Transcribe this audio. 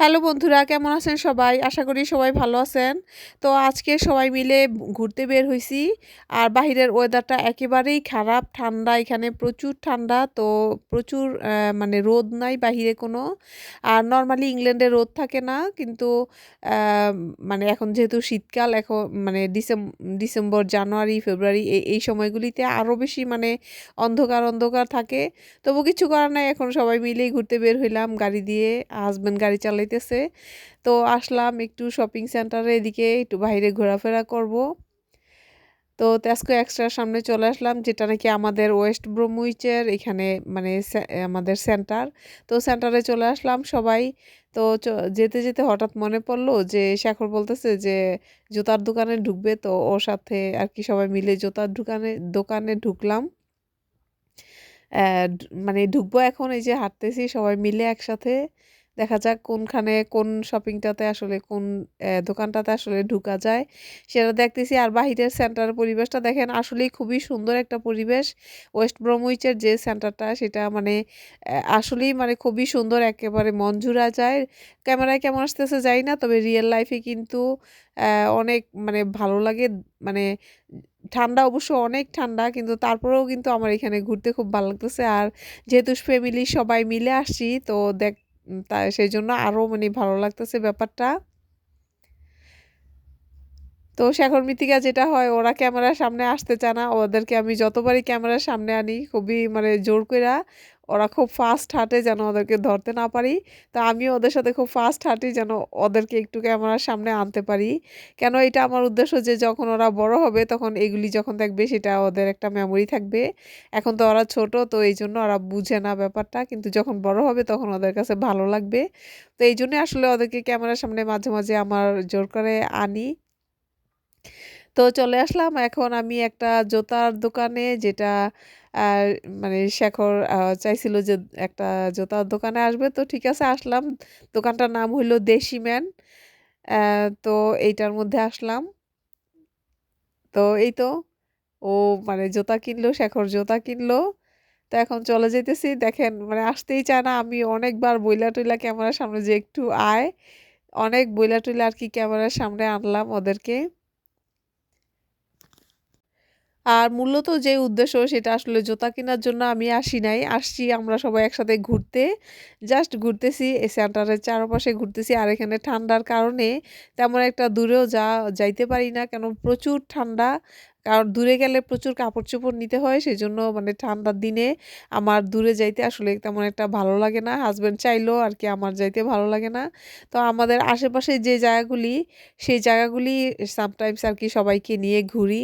Hello বন্ধুরা, কেমন আছেন সবাই? আশা করি সবাই ভালো আছেন। তো আজকে সবাই মিলে ঘুরতে বের হয়েছি আর বাহিরের ওয়েদারটা একেবারেই খারাপ, ঠান্ডা, এখানে প্রচুর ঠান্ডা, তো প্রচুর মানে রোদ নাই বাহিরে কোনো। আর নর্মালি ইংল্যান্ডে রোদ থাকে না, কিন্তু মানে এখন যেহেতু শীতকাল, এখন মানে ডিসেম, ডিসেম্বর, জানুয়ারি, ফেব্রুয়ারি এই সময়গুলিতে আরও বেশি মানে অন্ধকার অন্ধকার থাকে। তবু কিছু করার নাই, এখন সবাই মিলেই ঘুরতে বের হইলাম গাড়ি দিয়ে হাজব্যান্ড গাড়ি চালাইতেছে তো আসলাম একটু শপিং সেন্টারে এদিকে একটু বাইরে ঘোরাফেরা করব। তো তেস্কো এক্সট্রার সামনে চলে আসলাম, যেটা নাকি আমাদের ওয়েস্ট ব্রহ্মউইচের এখানে মানে আমাদের সেন্টার তো সেন্টারে চলে আসলাম সবাই। তো যেতে যেতে হঠাৎ মনে পড়ল যে শেখর বলতেছে যে জুতার দোকানে ঢুকবে। তো ওর সাথে আর কি সবাই মিলে জুতার দোকানে দোকানে ঢুকলাম। মানে ঢুকবো এখন, এই যে হাঁটতেছি সবাই মিলে একসাথে। দেখা যাক কোনখানে কোন শপিংটাতে আসলে কোন দোকানটাতে আসলে ঢুকা যায়। সেটা দেখতেছি। আর বাহিরের সেন্টার পরিবেশটা দেখেন, আসলেই খুবই সুন্দর একটা পরিবেশ। ওয়েস্ট ব্রমউইচের যে সেন্টারটা সেটা মানে আসলেই মানে খুবই সুন্দর। একেবারে মন জুড়া যায়। ক্যামেরায় কেমন আসতেছে যাই না, তবে রিয়েল লাইফে কিন্তু অনেক মানে ভালো লাগে। মানে ঠান্ডা অবশ্য অনেক ঠান্ডা, কিন্তু তারপরেও কিন্তু আমার এখানে ঘুরতে খুব ভালো লাগতেছে। আর যেহেতু ফ্যামিলি সবাই মিলে আসছি, তো দেখ তা সেই জন্য আরও মানে ভালো লাগতেছে ব্যাপারটা। তো শেখর মৃত্তিকা যেটা হয়, ওরা ক্যামেরার সামনে আসতে চায় না। ওদেরকে আমি যতবারই ক্যামেরার সামনে আনি, খুবই মানে জোর করে ওরা খুব ফাস্ট হাঁটে যেন ওদেরকে ধরতে না পারি। তো আমিও ওদের সাথে খুব ফাস্ট হাঁটি যেন ওদেরকে একটু ক্যামেরার সামনে আনতে পারি। কেন এটা আমার উদ্দেশ্য যে যখন ওরা বড় হবে, তখন এগুলি যখন দেখবে, সেটা ওদের একটা মেমোরি থাকবে। এখন তো ওরা ছোট, তো এই জন্য ওরা বুঝে না ব্যাপারটা। কিন্তু যখন বড় হবে, তখন ওদের কাছে ভালো লাগবে। তো এই জন্য আসলে ওদেরকে ক্যামেরার সামনে মাঝে মাঝে আমার জোর করে আনি। তো চলে আসলাম। এখন আমি একটা জুতার দোকানে যেটা মানে শেখর চাইছিল যে একটা জুতার দোকানে আসবে। তো ঠিক আছে, আসলাম। দোকানটার নাম হইল দেশি ম্যান। তো এইটার মধ্যে আসলাম। তো এই তো, ও মানে জুতা কিনলো, শেখর জুতা কিনলো। তো এখন চলে যেতেছি দেখেন মানে আসতেই চায় না। আমি অনেকবার বইলা টইলা ক্যামেরার সামনে যে একটু আয়, অনেক বইলা টইলা আর কি ক্যামেরার সামনে আনলাম ওদেরকে। আর মূলত যে উদ্দেশ্য সেটা আসলে জুতা কেনার জন্য আমি আসি নাই। আসছি আমরা সবাই একসাথে ঘুরতে। জাস্ট ঘুরতেছি, এই সেন্টারের চারপাশে ঘুরতেছি আর এখানে ঠান্ডার কারণে তেমন একটা দূরেও যা, যাইতে পারি না কেন প্রচুর ঠান্ডা। কারণ দূরে গেলে প্রচুর কাপড় চোপড় নিতে হয় সেই জন্য মানে ঠান্ডার দিনে আমার দূরে যাইতে আসলে তেমন একটা ভালো লাগে না। হাজব্যান্ড চাইলেও আর কি আমার যাইতে ভালো লাগে না। তো আমাদের আশেপাশে যে জায়গাগুলি, সেই জায়গাগুলি সামটাইমস আর কি সবাইকে নিয়ে ঘুরি।